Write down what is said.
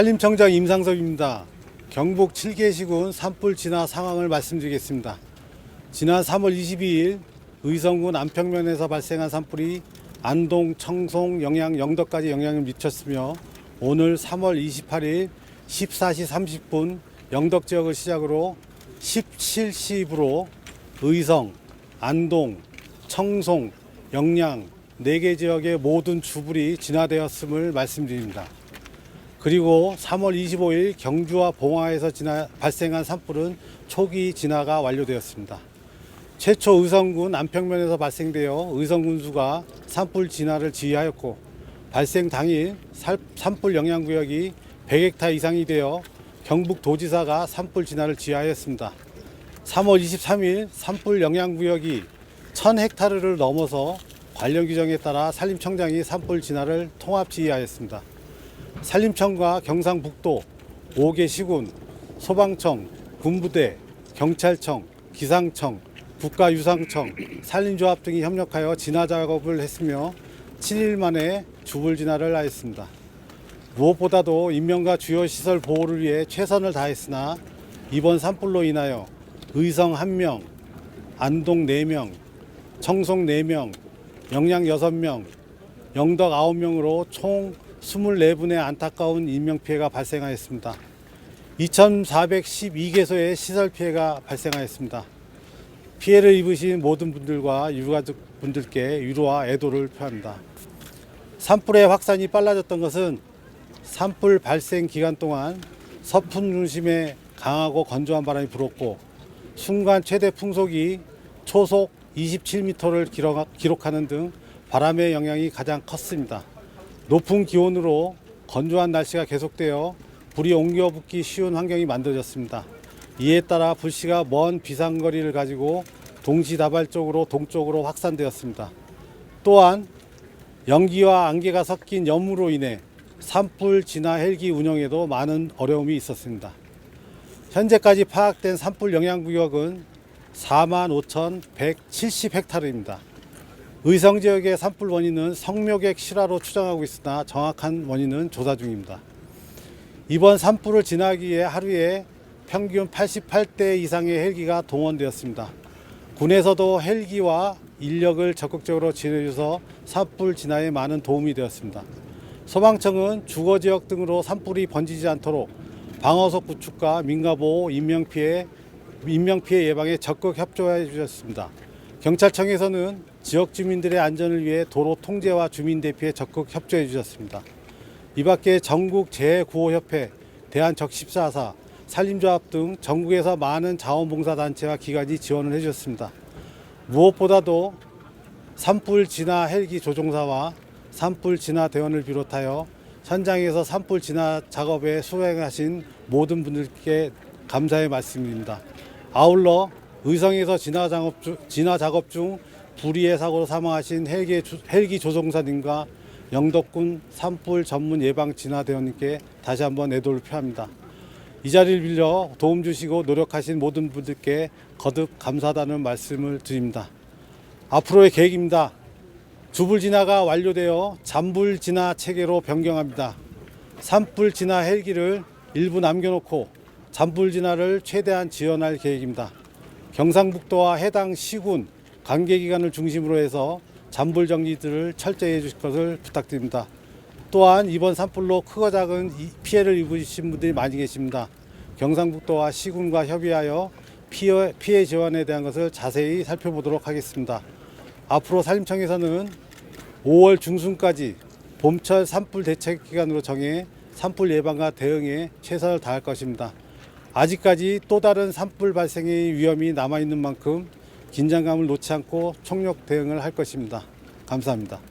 산림청장 임상섭입니다. 경북 7개 시군 산불 진화 상황을 말씀드리겠습니다. 지난 3월 22일 의성군 안평면에서 발생한 산불이 안동, 청송, 영양, 영덕까지 영향을 미쳤으며 오늘 3월 28일 14시 30분 영덕 지역을 시작으로 17시부로 의성, 안동, 청송, 영양 4개 지역의 모든 주불이 진화되었음을 말씀드립니다. 그리고 3월 25일 경주와 봉화에서 진화, 발생한 산불은 초기 진화가 완료되었습니다. 최초 의성군 안평면에서 발생되어 의성군수가 산불 진화를 지휘하였고 발생 당일 살- 산불 영향구역이 100헥타 이상이 되어 경북 도지사가 산불 진화를 지휘하였습니다. 3월 23일 산불 영향구역이 1000헥타르를 넘어서 관련 규정에 따라 산림청장이 산불 진화를 통합 지휘하였습니다. 산림청과 경상북도 5개 시군, 소방청, 군부대, 경찰청, 기상청, 국가유상청, 산림조합 등이 협력하여 진화 작업을 했으며 7일 만에 주불 진화를 하였습니다. 무엇보다도 인명과 주요 시설 보호를 위해 최선을 다했으나 이번 산불로 인하여 의성 1명, 안동 4명, 청송 4명, 영양 6명, 영덕 9명으로 총 24분의 안타까운 인명피해가 발생하였습니다. 2412개소의 시설 피해가 발생하였습니다. 피해를 입으신 모든 분들과 유가족 분들께 위로와 애도를 표합니다. 산불의 확산이 빨라졌던 것은 산불 발생 기간 동안 서풍 중심의 강하고 건조한 바람이 불었고 순간 최대 풍속이 초속 27m를 기록하는 등 바람의 영향이 가장 컸습니다. 높은 기온으로 건조한 날씨가 계속되어 불이 옮겨 붙기 쉬운 환경이 만들어졌습니다. 이에 따라 불씨가 먼 비상거리를 가지고 동시다발적으로 동쪽으로 확산되었습니다. 또한 연기와 안개가 섞인 염으로 인해 산불 진화 헬기 운영에도 많은 어려움이 있었습니다. 현재까지 파악된 산불 영향 구역은 45,170헥타르입니다. 의성 지역의 산불 원인은 성묘객 실화로 추정하고 있으나 정확한 원인은 조사 중입니다. 이번 산불을 진화하기 위해 하루에 평균 88대 이상의 헬기가 동원되었습니다. 군에서도 헬기와 인력을 적극적으로 지원해줘서 산불 진화에 많은 도움이 되었습니다. 소방청은 주거 지역 등으로 산불이 번지지 않도록 방어석 구축과 민가보호, 인명피해, 인명피해 예방에 적극 협조해 주셨습니다. 경찰청에서는 지역 주민들의 안전을 위해 도로 통제와 주민 대피에 적극 협조해 주셨습니다. 이 밖에 전국 재구호협회, 대한적십사사, 산림조합 등 전국에서 많은 자원봉사단체와 기관이 지원을 해주셨습니다. 무엇보다도 산불 진화 헬기 조종사와 산불 진화 대원을 비롯하여 현장에서 산불 진화 작업에 수행하신 모든 분들께 감사의 말씀입니다. 아울러 의성에서 진화 작업 중, 진화 작업 중 불의의 사고로 사망하신 헬기, 조- 헬기 조종사님과 영덕군 산불 전문 예방 진화 대원님께 다시 한번 애도를 표합니다. 이 자리를 빌려 도움 주시고 노력하신 모든 분들께 거듭 감사하다는 말씀을 드립니다. 앞으로의 계획입니다. 주불 진화가 완료되어 잔불 진화 체계로 변경합니다. 산불 진화 헬기를 일부 남겨놓고 잔불 진화를 최대한 지원할 계획입니다. 경상북도와 해당 시군 관계기관을 중심으로 해서 잔불 정리들을 철저히 해주실 것을 부탁드립니다. 또한 이번 산불로 크고 작은 이- 피해를 입으신 분들이 많이 계십니다. 경상북도와 시군과 협의하여 피해, 피해 지원에 대한 것을 자세히 살펴보도록 하겠습니다. 앞으로 산림청에서는 5월 중순까지 봄철 산불 대책 기간으로 정해 산불 예방과 대응에 최선을 다할 것입니다. 아직까지 또 다른 산불 발생의 위험이 남아 있는 만큼 긴장감을 놓지 않고 총력 대응을 할 것입니다. 감사합니다.